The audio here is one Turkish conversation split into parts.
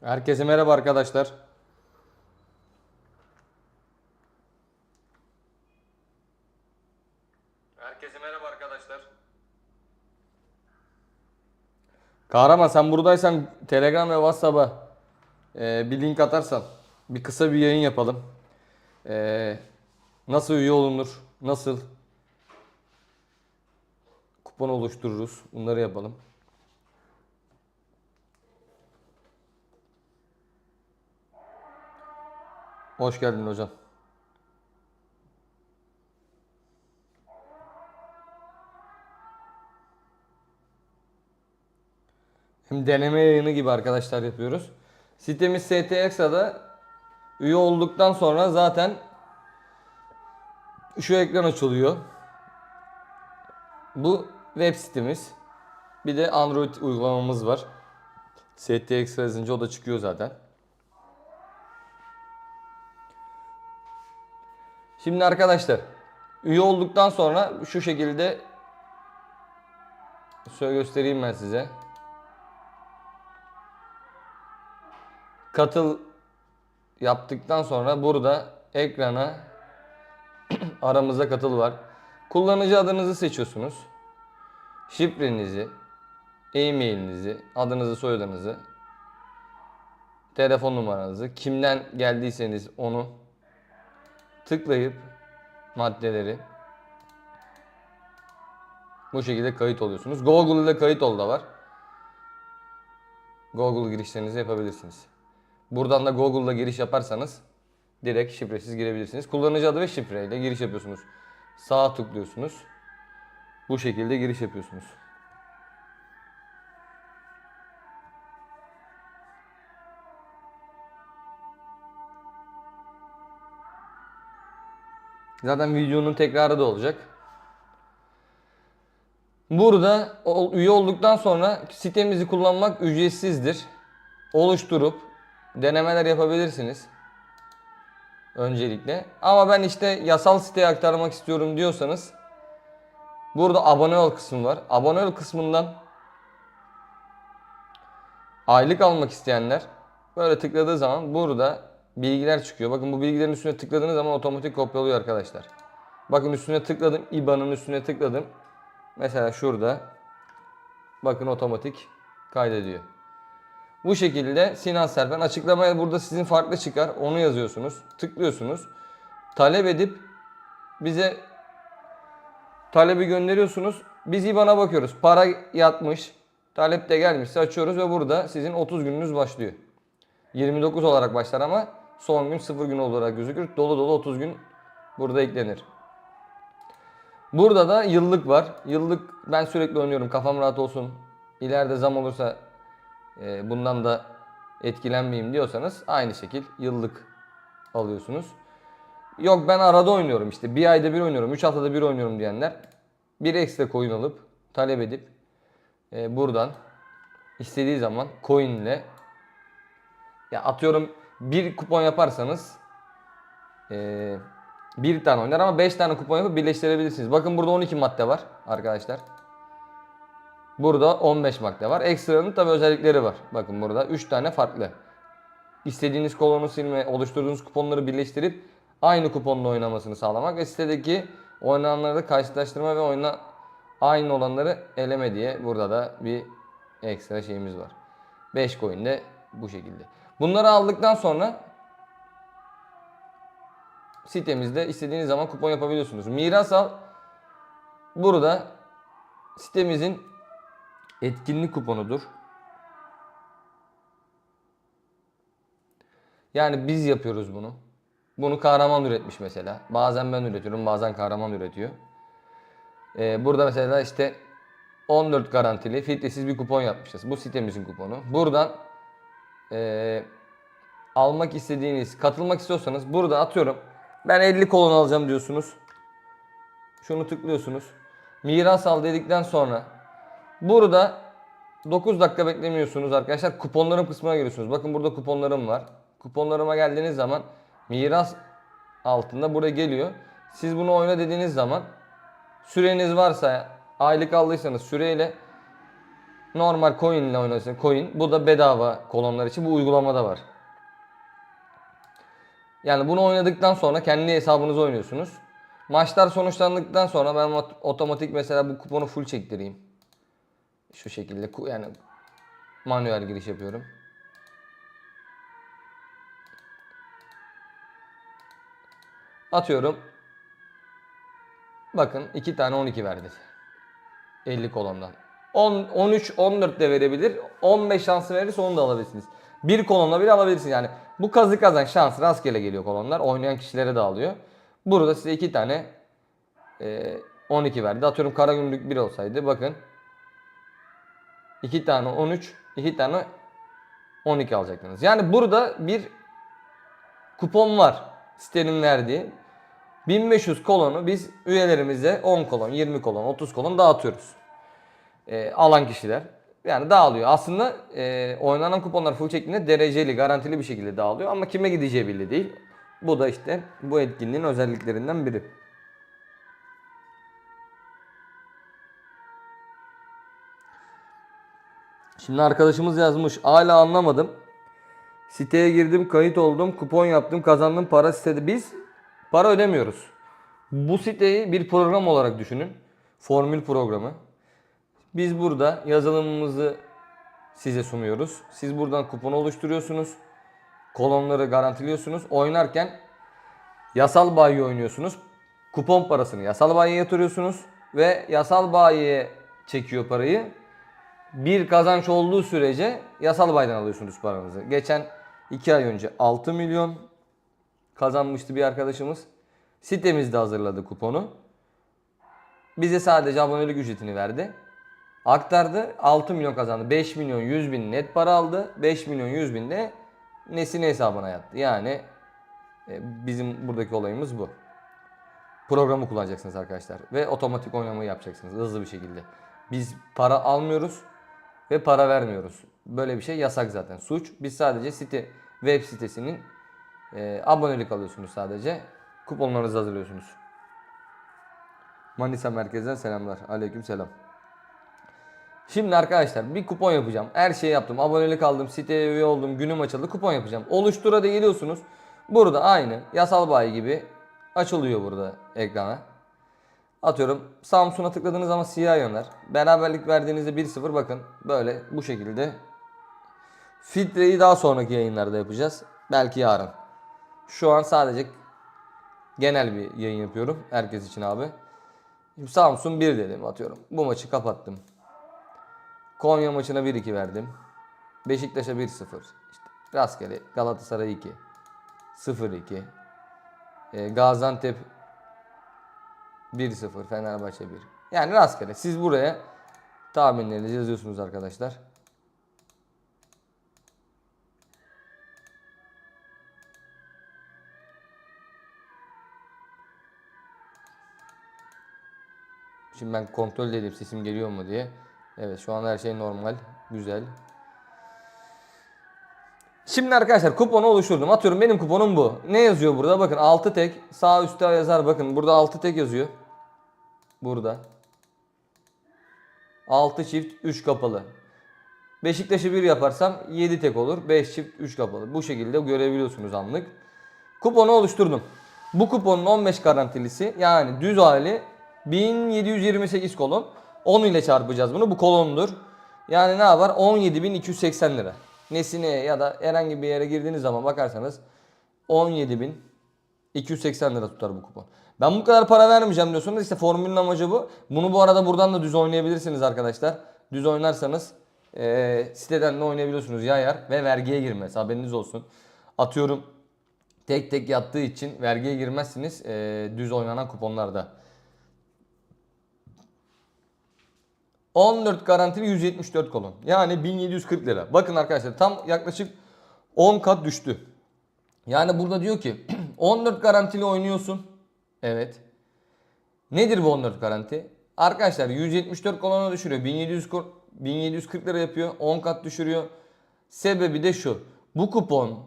Herkese merhaba arkadaşlar. Herkese merhaba arkadaşlar. Kahraman sen buradaysan Telegram ve WhatsApp'a e, bir link atarsan bir kısa bir yayın yapalım. E, nasıl üye olunur? Nasıl kupon oluştururuz? Bunları yapalım. Hoş geldin hocam. Hem deneme yayını gibi arkadaşlar yapıyoruz. Sitemiz STX'da üye olduktan sonra zaten şu ekran açılıyor. Bu web sitemiz. Bir de Android uygulamamız var. STX yazınca o da çıkıyor zaten. Şimdi arkadaşlar üye olduktan sonra şu şekilde şöyle göstereyim ben size. Katıl yaptıktan sonra burada ekrana aramızda katıl var. Kullanıcı adınızı seçiyorsunuz. Şifrenizi, e-mailinizi, adınızı, soyadınızı, telefon numaranızı, kimden geldiyseniz onu tıklayıp maddeleri bu şekilde kayıt oluyorsunuz. Google ile kayıt ol da var. Google girişlerinizi yapabilirsiniz. Buradan da Google'da giriş yaparsanız direkt şifresiz girebilirsiniz. Kullanıcı adı ve şifreyle giriş yapıyorsunuz. Sağa tıklıyorsunuz. Bu şekilde giriş yapıyorsunuz. Zaten videonun tekrarı da olacak. Burada üye olduktan sonra sitemizi kullanmak ücretsizdir. Oluşturup denemeler yapabilirsiniz. Öncelikle. Ama ben işte yasal siteye aktarmak istiyorum diyorsanız burada abone ol kısmı var. Abone ol kısmından aylık almak isteyenler böyle tıkladığı zaman burada bilgiler çıkıyor. Bakın bu bilgilerin üstüne tıkladığınız zaman otomatik kopyalıyor arkadaşlar. Bakın üstüne tıkladım. IBAN'ın üstüne tıkladım. Mesela şurada bakın otomatik kaydediyor. Bu şekilde Sinan Serpen açıklamaya burada sizin farklı çıkar. Onu yazıyorsunuz. Tıklıyorsunuz. Talep edip bize talebi gönderiyorsunuz. Biz IBAN'a bakıyoruz. Para yatmış. Talep de gelmişse açıyoruz ve burada sizin 30 gününüz başlıyor. 29 olarak başlar ama son gün 0 gün olarak gözükür. Dolu dolu 30 gün burada eklenir. Burada da yıllık var. Yıllık ben sürekli oynuyorum. Kafam rahat olsun. İleride zam olursa e, bundan da etkilenmeyeyim diyorsanız aynı şekil yıllık alıyorsunuz. Yok ben arada oynuyorum işte. Bir ayda bir oynuyorum. Üç haftada bir oynuyorum diyenler bir ekstra coin alıp talep edip e, buradan istediği zaman coin ile ya atıyorum bir kupon yaparsanız e, bir tane oynar ama 5 tane kupon yapıp birleştirebilirsiniz. Bakın burada 12 madde var arkadaşlar. Burada 15 madde var. Ekstranın tabi özellikleri var. Bakın burada 3 tane farklı. İstediğiniz kolonu silme, oluşturduğunuz kuponları birleştirip aynı kuponla oynamasını sağlamak ve sitedeki oynananları karşılaştırma ve oyuna aynı olanları eleme diye burada da bir ekstra şeyimiz var. 5 coin de bu şekilde. Bunları aldıktan sonra sitemizde istediğiniz zaman kupon yapabiliyorsunuz. Miras al burada sitemizin etkinlik kuponudur. Yani biz yapıyoruz bunu. Bunu kahraman üretmiş mesela. Bazen ben üretiyorum, bazen kahraman üretiyor. Ee, burada mesela işte 14 garantili filtresiz bir kupon yapmışız. Bu sitemizin kuponu. Buradan ee, almak istediğiniz, katılmak istiyorsanız burada atıyorum. Ben 50 kolon alacağım diyorsunuz. Şunu tıklıyorsunuz. Miras al dedikten sonra burada 9 dakika beklemiyorsunuz arkadaşlar. Kuponlarım kısmına giriyorsunuz. Bakın burada kuponlarım var. Kuponlarıma geldiğiniz zaman miras altında buraya geliyor. Siz bunu oyna dediğiniz zaman süreniz varsa aylık aldıysanız süreyle Normal coin ile oynasın. Coin. Bu da bedava kolonlar için. Bu uygulamada var. Yani bunu oynadıktan sonra kendi hesabınızı oynuyorsunuz. Maçlar sonuçlandıktan sonra ben ot- otomatik mesela bu kuponu full çektireyim. Şu şekilde yani manuel giriş yapıyorum. Atıyorum. Bakın iki tane 12 verdi. 50 kolondan. 10, 13, 14 de verebilir. 15 şansı verirse onu da alabilirsiniz. Bir kolonla bile alabilirsiniz. Yani bu kazı kazan şans rastgele geliyor kolonlar. Oynayan kişilere dağılıyor. Burada size iki tane e, 12 verdi. Atıyorum kara gümrük 1 olsaydı bakın. 2 tane 13, 2 tane 12 alacaktınız. Yani burada bir kupon var. Sitenin verdiği. 1500 kolonu biz üyelerimize 10 kolon, 20 kolon, 30 kolon dağıtıyoruz. Ee, alan kişiler. Yani dağılıyor. Aslında e, oynanan kuponlar full şeklinde dereceli, garantili bir şekilde dağılıyor. Ama kime gideceği belli değil. Bu da işte bu etkinliğin özelliklerinden biri. Şimdi arkadaşımız yazmış. Hala anlamadım. Siteye girdim, kayıt oldum, kupon yaptım, kazandım, para sitede. Biz para ödemiyoruz. Bu siteyi bir program olarak düşünün. Formül programı. Biz burada yazılımımızı size sunuyoruz. Siz buradan kupon oluşturuyorsunuz. Kolonları garantiliyorsunuz. Oynarken yasal bayi oynuyorsunuz. Kupon parasını yasal bayiye yatırıyorsunuz. Ve yasal bayiye çekiyor parayı. Bir kazanç olduğu sürece yasal baydan alıyorsunuz paranızı. Geçen 2 ay önce 6 milyon kazanmıştı bir arkadaşımız. Sitemizde hazırladı kuponu. Bize sadece abonelik ücretini verdi. Aktardı 6 milyon kazandı. 5 milyon 100 bin net para aldı. 5 milyon 100 bin de nesine hesabına yattı. Yani e, bizim buradaki olayımız bu. Programı kullanacaksınız arkadaşlar. Ve otomatik oynamayı yapacaksınız hızlı bir şekilde. Biz para almıyoruz ve para vermiyoruz. Böyle bir şey yasak zaten. Suç. Biz sadece site web sitesinin e, abonelik alıyorsunuz sadece. Kuponlarınızı hazırlıyorsunuz. Manisa merkezden selamlar. Aleyküm selam. Şimdi arkadaşlar bir kupon yapacağım. Her şeyi yaptım. Abonelik aldım. Siteye üye oldum. Günüm açıldı. Kupon yapacağım. Oluştura da geliyorsunuz. Burada aynı yasal bayi gibi açılıyor burada ekrana. Atıyorum Samsun'a tıkladığınız zaman siyah yönler. Beraberlik verdiğinizde 1-0 bakın böyle bu şekilde. Filtreyi daha sonraki yayınlarda yapacağız. Belki yarın. Şu an sadece genel bir yayın yapıyorum. Herkes için abi. Samsun 1 dedim atıyorum. Bu maçı kapattım. Konya maçına 1-2 verdim. Beşiktaş'a 1-0. İşte rastgele Galatasaray 2. 0-2. E, Gaziantep 1-0 Fenerbahçe 1. Yani rastgele. Siz buraya tahminlerinizi yazıyorsunuz arkadaşlar. Şimdi ben kontrol edeyim sesim geliyor mu diye. Evet şu an her şey normal. Güzel. Şimdi arkadaşlar kuponu oluşturdum. Atıyorum benim kuponum bu. Ne yazıyor burada? Bakın 6 tek. Sağ üstte yazar bakın. Burada 6 tek yazıyor. Burada. 6 çift 3 kapalı. Beşiktaş'ı 1 yaparsam 7 tek olur. 5 çift 3 kapalı. Bu şekilde görebiliyorsunuz anlık. Kuponu oluşturdum. Bu kuponun 15 garantilisi yani düz hali 1728 kolon. 10 ile çarpacağız bunu. Bu kolondur. Yani ne yapar? 17.280 lira. Nesine ya da herhangi bir yere girdiğiniz zaman bakarsanız 17.280 lira tutar bu kupon. Ben bu kadar para vermeyeceğim diyorsunuz. İşte formülün amacı bu. Bunu bu arada buradan da düz oynayabilirsiniz arkadaşlar. Düz oynarsanız eee, siteden de oynayabiliyorsunuz yayar ve vergiye girmez. Haberiniz olsun. Atıyorum tek tek yattığı için vergiye girmezsiniz eee, düz oynanan kuponlarda. 14 garantili 174 kolon. Yani 1740 lira. Bakın arkadaşlar tam yaklaşık 10 kat düştü. Yani burada diyor ki 14 garantili oynuyorsun. Evet. Nedir bu 14 garanti? Arkadaşlar 174 kolona düşürüyor. 1700 ko- 1740 lira yapıyor. 10 kat düşürüyor. Sebebi de şu. Bu kupon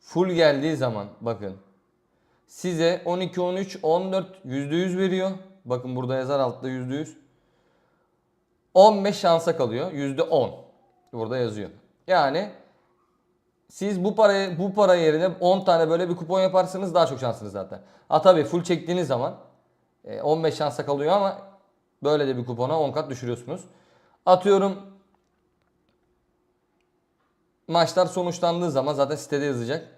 full geldiği zaman bakın size 12 13 14 %100 veriyor. Bakın burada yazar altta %100. 15 şansa kalıyor. %10. Burada yazıyor. Yani siz bu parayı bu para yerine 10 tane böyle bir kupon yaparsanız daha çok şansınız zaten. Ha tabii full çektiğiniz zaman e, 15 şansa kalıyor ama böyle de bir kupona 10 kat düşürüyorsunuz. Atıyorum maçlar sonuçlandığı zaman zaten sitede yazacak.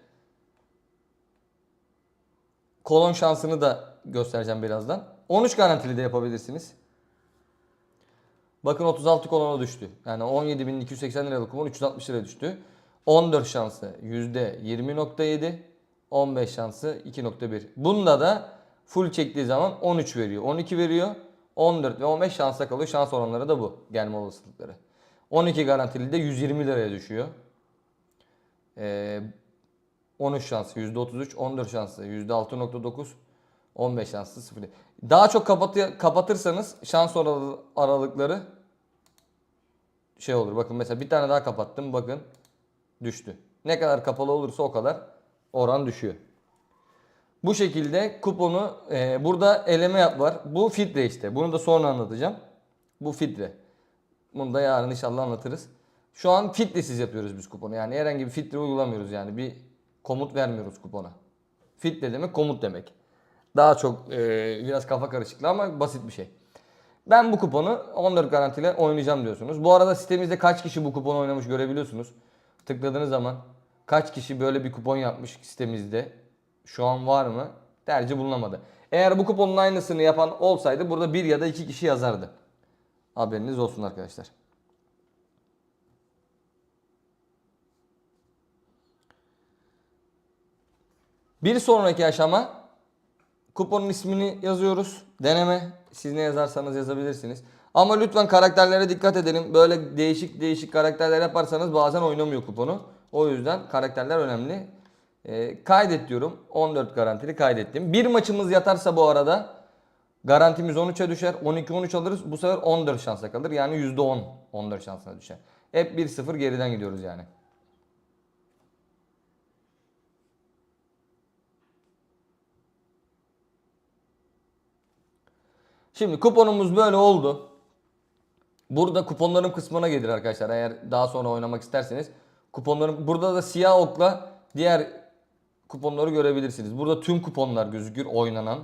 Kolon şansını da göstereceğim birazdan. 13 garantili de yapabilirsiniz. Bakın 36 kolona düştü. Yani 17.280 liralık kupon 360 liraya düştü. 14 şansı %20.7. 15 şansı 2.1. Bunda da full çektiği zaman 13 veriyor. 12 veriyor. 14 ve 15 şansa kalıyor. Şans oranları da bu. Gelme olasılıkları. 12 garantili de 120 liraya düşüyor. Ee, 13 şansı %33, 14 şansı %6.9, 15 şansı 0. Daha çok kapatı, kapatırsanız şans aralıkları şey olur. Bakın mesela bir tane daha kapattım. Bakın düştü. Ne kadar kapalı olursa o kadar oran düşüyor. Bu şekilde kuponu e, burada eleme yap var. Bu filtre işte. Bunu da sonra anlatacağım. Bu filtre. Bunu da yarın inşallah anlatırız. Şu an filtresiz yapıyoruz biz kuponu. Yani herhangi bir filtre uygulamıyoruz yani. Bir komut vermiyoruz kupona. Filtre demek komut demek. Daha çok e, biraz kafa karışıklığı ama basit bir şey. Ben bu kuponu 14 garantiyle oynayacağım diyorsunuz. Bu arada sitemizde kaç kişi bu kuponu oynamış görebiliyorsunuz. Tıkladığınız zaman kaç kişi böyle bir kupon yapmış sitemizde. Şu an var mı? Tercih bulunamadı. Eğer bu kuponun aynısını yapan olsaydı burada bir ya da iki kişi yazardı. Haberiniz olsun arkadaşlar. Bir sonraki aşama kuponun ismini yazıyoruz. Deneme. Siz ne yazarsanız yazabilirsiniz. Ama lütfen karakterlere dikkat edelim. Böyle değişik değişik karakterler yaparsanız bazen oynamıyor kuponu. O yüzden karakterler önemli. Ee, kaydet diyorum. 14 garantili kaydettim. Bir maçımız yatarsa bu arada garantimiz 13'e düşer. 12-13 alırız. Bu sefer 14 şansa kalır. Yani %10 14 şansına düşer. Hep 1-0 geriden gidiyoruz yani. Şimdi kuponumuz böyle oldu. Burada kuponların kısmına gelir arkadaşlar. Eğer daha sonra oynamak isterseniz kuponların burada da siyah okla diğer kuponları görebilirsiniz. Burada tüm kuponlar gözükür oynanan.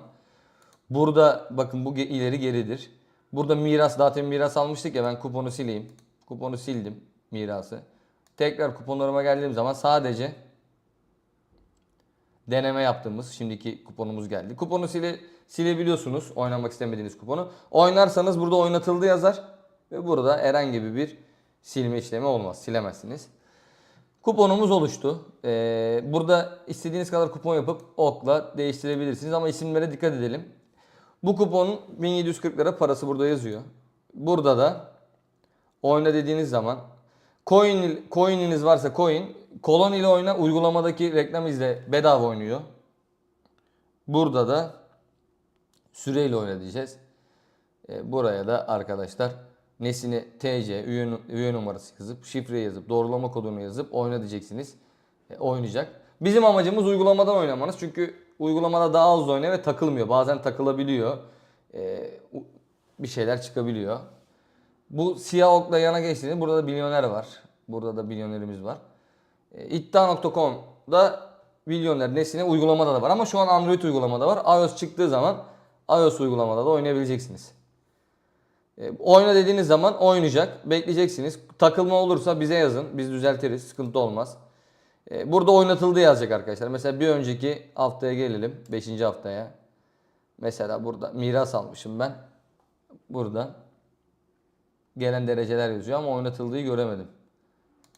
Burada bakın bu ileri geridir. Burada miras zaten miras almıştık ya ben kuponu sileyim. Kuponu sildim mirası. Tekrar kuponlarıma geldiğim zaman sadece deneme yaptığımız şimdiki kuponumuz geldi. Kuponu sile, silebiliyorsunuz oynamak istemediğiniz kuponu. Oynarsanız burada oynatıldı yazar ve burada herhangi bir silme işlemi olmaz. Silemezsiniz. Kuponumuz oluştu. Ee, burada istediğiniz kadar kupon yapıp okla değiştirebilirsiniz ama isimlere dikkat edelim. Bu kuponun 1740 lira parası burada yazıyor. Burada da oyna dediğiniz zaman coin, coin'iniz varsa coin, kolon ile oyna uygulamadaki reklam izle bedava oynuyor. Burada da süreyle oyna diyeceğiz. E, buraya da arkadaşlar nesine TC, üye, nu- üye numarası yazıp, şifre yazıp, doğrulama kodunu yazıp oyna diyeceksiniz. E, oynayacak. Bizim amacımız uygulamadan oynamanız. Çünkü uygulamada daha az oynuyor ve takılmıyor. Bazen takılabiliyor. E, bir şeyler çıkabiliyor. Bu siyah okla yana geçtiğinde burada da milyoner var. Burada da milyonerimiz var. E, İddia.com'da milyoner nesine uygulamada da var ama şu an Android uygulamada var. iOS çıktığı zaman iOS uygulamada da oynayabileceksiniz. E, oyna dediğiniz zaman oynayacak. Bekleyeceksiniz. Takılma olursa bize yazın. Biz düzeltiriz. Sıkıntı olmaz. E, burada oynatıldı yazacak arkadaşlar. Mesela bir önceki haftaya gelelim. 5. haftaya. Mesela burada miras almışım ben. Burada gelen dereceler yazıyor ama oynatıldığı göremedim.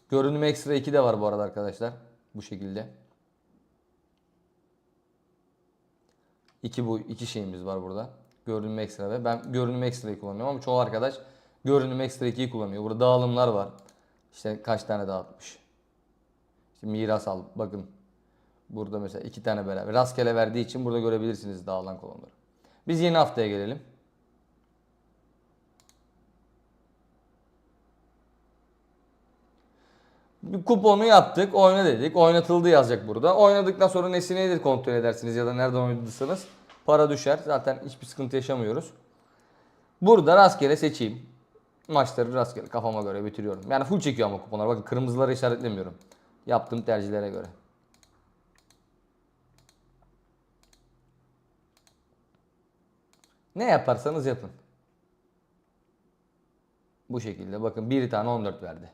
Görünüm ekstra 2 de var bu arada arkadaşlar. Bu şekilde. İki bu iki şeyimiz var burada. Görünüm ekstra ve ben görünüm ekstrayı kullanıyorum ama çoğu arkadaş görünüm ekstra 2'yi kullanıyor. Burada dağılımlar var. İşte kaç tane dağıtmış. İşte miras al. Bakın. Burada mesela iki tane beraber. Rastgele verdiği için burada görebilirsiniz dağılan kolonları. Biz yeni haftaya gelelim. Bir kuponu yaptık, oyna dedik. Oynatıldı yazacak burada. Oynadıktan sonra nesineyi de kontrol edersiniz ya da nereden oynadıysanız. Para düşer. Zaten hiçbir sıkıntı yaşamıyoruz. Burada rastgele seçeyim. maçları rastgele kafama göre bitiriyorum. Yani full çekiyor ama kuponlar. Bakın kırmızıları işaretlemiyorum. Yaptığım tercihlere göre. Ne yaparsanız yapın. Bu şekilde bakın bir tane 14 verdi.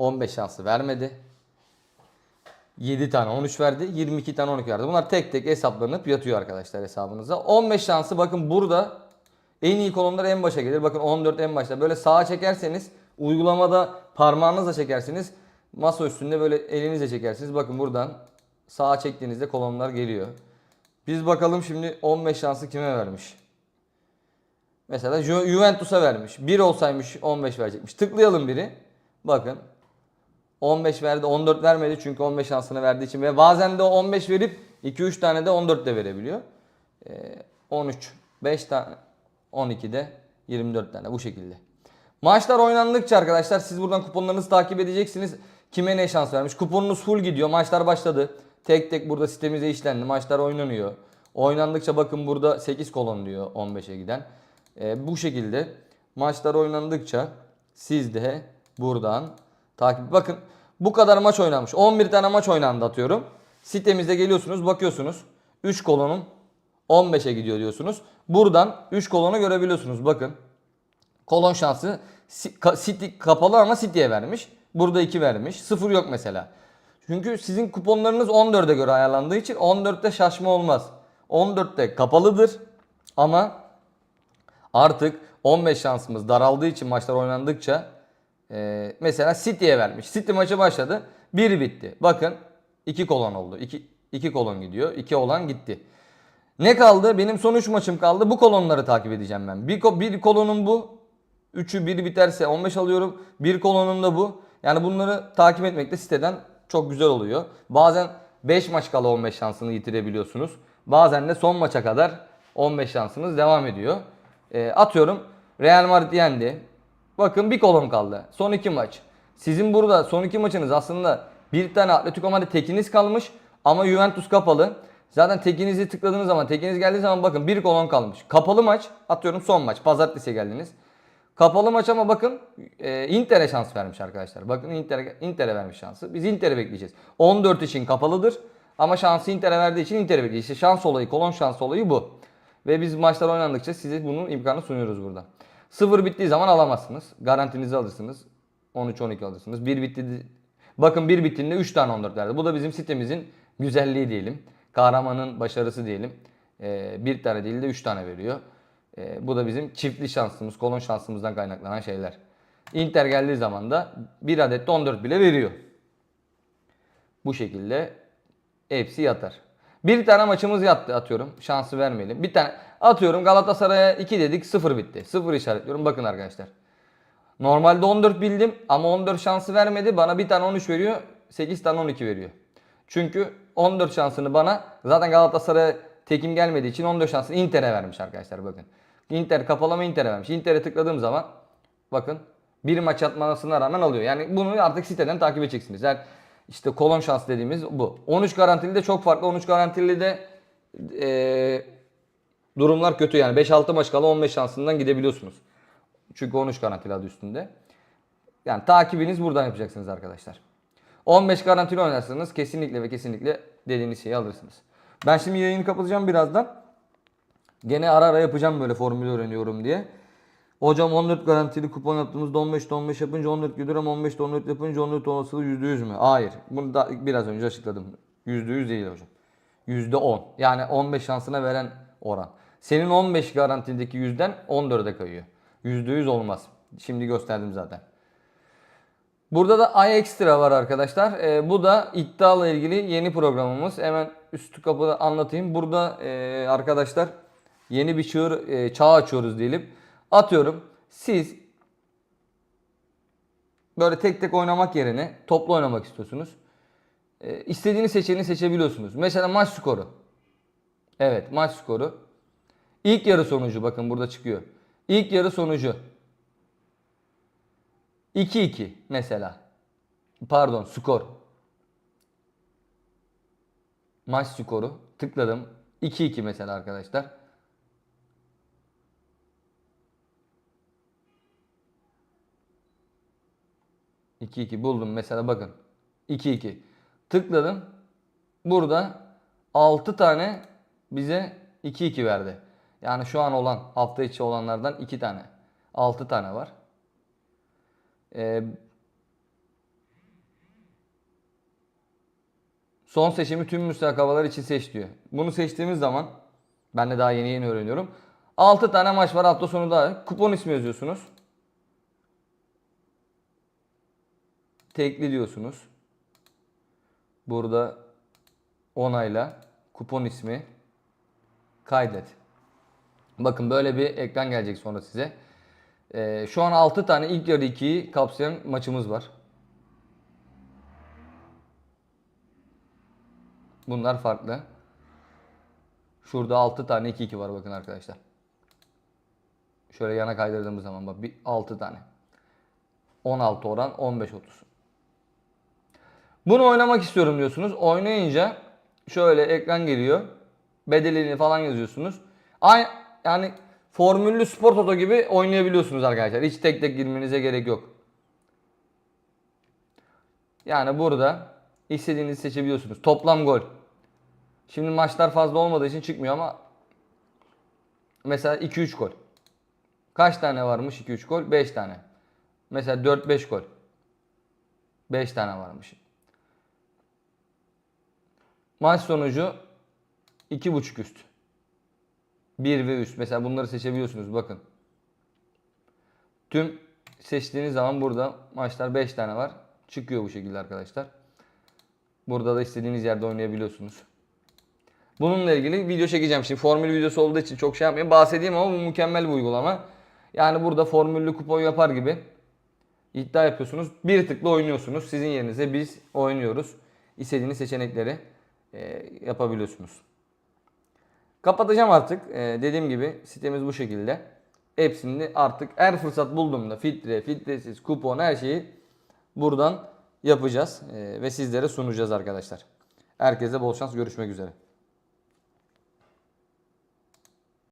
15 şansı vermedi. 7 tane 13 verdi. 22 tane 12 verdi. Bunlar tek tek hesaplanıp yatıyor arkadaşlar hesabınıza. 15 şansı bakın burada en iyi kolonlar en başa gelir. Bakın 14 en başta. Böyle sağa çekerseniz uygulamada parmağınızla çekersiniz. Masa üstünde böyle elinizle çekersiniz. Bakın buradan sağa çektiğinizde kolonlar geliyor. Biz bakalım şimdi 15 şansı kime vermiş? Mesela Ju- Juventus'a vermiş. 1 olsaymış 15 verecekmiş. Tıklayalım biri. Bakın 15 verdi 14 vermedi çünkü 15 şansını verdiği için ve bazen de o 15 verip 2-3 tane de 14 de verebiliyor. Ee, 13, 5 tane, 12 de 24 tane bu şekilde. Maçlar oynandıkça arkadaşlar siz buradan kuponlarınızı takip edeceksiniz. Kime ne şans vermiş. Kuponunuz full gidiyor. Maçlar başladı. Tek tek burada sitemize işlendi. Maçlar oynanıyor. Oynandıkça bakın burada 8 kolon diyor 15'e giden. Ee, bu şekilde maçlar oynandıkça siz de buradan takip bakın bu kadar maç oynanmış. 11 tane maç oynandı atıyorum. Sitemize geliyorsunuz bakıyorsunuz. 3 kolonum 15'e gidiyor diyorsunuz. Buradan 3 kolonu görebiliyorsunuz. Bakın kolon şansı City kapalı ama City'ye vermiş. Burada 2 vermiş. 0 yok mesela. Çünkü sizin kuponlarınız 14'e göre ayarlandığı için 14'te şaşma olmaz. 14'te kapalıdır ama artık 15 şansımız daraldığı için maçlar oynandıkça e, mesela City'ye vermiş. City maçı başladı. 1 bitti. Bakın 2 kolon oldu. 2 2 kolon gidiyor. 2 olan gitti. Ne kaldı? Benim son 3 maçım kaldı. Bu kolonları takip edeceğim ben. Bir, bir kolonum bu. 3'ü 1 biterse 15 alıyorum. Bir kolonum da bu. Yani bunları takip etmek de siteden çok güzel oluyor. Bazen 5 maç kala 15 şansını yitirebiliyorsunuz. Bazen de son maça kadar 15 şansınız devam ediyor. E, atıyorum Real Madrid yendi. Bakın bir kolon kaldı. Son iki maç. Sizin burada son iki maçınız aslında bir tane Atletico Madrid tekiniz kalmış ama Juventus kapalı. Zaten tekinizi tıkladığınız zaman, tekiniz geldiği zaman bakın bir kolon kalmış. Kapalı maç, atıyorum son maç. Pazartesiye geldiniz. Kapalı maç ama bakın e, Inter'e şans vermiş arkadaşlar. Bakın Inter'e Inter'e vermiş şansı. Biz Inter'e bekleyeceğiz. 14 için kapalıdır ama şansı Inter'e verdiği için Inter'e bekleyeceğiz. İşte şans olayı, kolon şans olayı bu. Ve biz maçlar oynandıkça size bunun imkanı sunuyoruz burada. 0 bittiği zaman alamazsınız. Garantinizi alırsınız. 13-12 alırsınız. 1 bitti. Bakın 1 bittiğinde 3 tane 14 verdi. Bu da bizim sitemizin güzelliği diyelim. Kahramanın başarısı diyelim. Ee, bir tane değil de 3 tane veriyor. Ee, bu da bizim çiftli şansımız, kolon şansımızdan kaynaklanan şeyler. Inter geldiği zaman da 1 adet de 14 bile veriyor. Bu şekilde hepsi yatar. Bir tane maçımız yattı atıyorum. Şansı vermeyelim. Bir tane atıyorum Galatasaray'a 2 dedik 0 bitti. 0 işaretliyorum. Bakın arkadaşlar. Normalde 14 bildim ama 14 şansı vermedi. Bana bir tane 13 veriyor. 8 tane 12 veriyor. Çünkü 14 şansını bana zaten Galatasaray'a tekim gelmediği için 14 şansını Inter'e vermiş arkadaşlar bakın. Inter kapalama Inter'e vermiş. Inter'e tıkladığım zaman bakın bir maç atmasına rağmen alıyor. Yani bunu artık siteden takip edeceksiniz. Yani işte kolon şans dediğimiz bu. 13 garantili de çok farklı. 13 garantili de eee, durumlar kötü yani. 5-6 maç kala 15 şansından gidebiliyorsunuz. Çünkü 13 garantili adı üstünde. Yani takibiniz buradan yapacaksınız arkadaşlar. 15 garantili oynarsanız kesinlikle ve kesinlikle dediğiniz şeyi alırsınız. Ben şimdi yayını kapatacağım birazdan. Gene ara ara yapacağım böyle formülü öğreniyorum diye. Hocam 14 garantili kupon yaptığımızda 15'te 15 yapınca 14 gidiyor ama 15'te 14 yapınca 14 olasılığı %100 mü? Hayır. Bunu da biraz önce açıkladım. %100 değil hocam. %10. Yani 15 şansına veren oran. Senin 15 garantideki yüzden 14'e kayıyor. %100 olmaz. Şimdi gösterdim zaten. Burada da Ay Extra var arkadaşlar. Ee, bu da iddiayla ilgili yeni programımız. Hemen üstü kapıda anlatayım. Burada e, arkadaşlar yeni bir çığır, e, çağ açıyoruz diyelim. Atıyorum siz böyle tek tek oynamak yerine toplu oynamak istiyorsunuz. E, istediğiniz seçeneği seçebiliyorsunuz. Mesela maç skoru. Evet maç skoru. İlk yarı sonucu bakın burada çıkıyor. İlk yarı sonucu. 2-2 mesela. Pardon skor. Maç skoru. Tıkladım. 2-2 mesela arkadaşlar. 2-2 buldum mesela bakın. 2-2. Tıkladım. Burada 6 tane bize 2-2 verdi. Yani şu an olan hafta içi olanlardan 2 tane. 6 tane var. Ee, son seçimi tüm müsabakalar için seç diyor. Bunu seçtiğimiz zaman ben de daha yeni yeni öğreniyorum. 6 tane maç var hafta sonu daha. Kupon ismi yazıyorsunuz. Tekli diyorsunuz. Burada onayla kupon ismi kaydet. Bakın böyle bir ekran gelecek sonra size. Ee, şu an 6 tane ilk yarı 2'yi kapsayan maçımız var. Bunlar farklı. Şurada 6 tane 2-2 var bakın arkadaşlar. Şöyle yana kaydırdığımız zaman bak bir 6 tane. 16 oran 15-30. Bunu oynamak istiyorum diyorsunuz. Oynayınca şöyle ekran geliyor. Bedelini falan yazıyorsunuz. Ay yani formüllü spor toto gibi oynayabiliyorsunuz arkadaşlar. Hiç tek tek girmenize gerek yok. Yani burada istediğinizi seçebiliyorsunuz. Toplam gol. Şimdi maçlar fazla olmadığı için çıkmıyor ama mesela 2-3 gol. Kaç tane varmış 2-3 gol? 5 tane. Mesela 4-5 gol. 5 tane varmış. Maç sonucu 2.5 üst. 1 ve üst. Mesela bunları seçebiliyorsunuz bakın. Tüm seçtiğiniz zaman burada maçlar 5 tane var. Çıkıyor bu şekilde arkadaşlar. Burada da istediğiniz yerde oynayabiliyorsunuz. Bununla ilgili video çekeceğim. Şimdi formül videosu olduğu için çok şey yapmayayım. Bahsedeyim ama bu mükemmel bir uygulama. Yani burada formüllü kupon yapar gibi iddia yapıyorsunuz. Bir tıkla oynuyorsunuz. Sizin yerinize biz oynuyoruz. İstediğiniz seçenekleri e, yapabiliyorsunuz. Kapatacağım artık. E, dediğim gibi sitemiz bu şekilde. Hepsini artık her fırsat bulduğumda filtre, filtresiz, kupon her şeyi buradan yapacağız. E, ve sizlere sunacağız arkadaşlar. Herkese bol şans. Görüşmek üzere.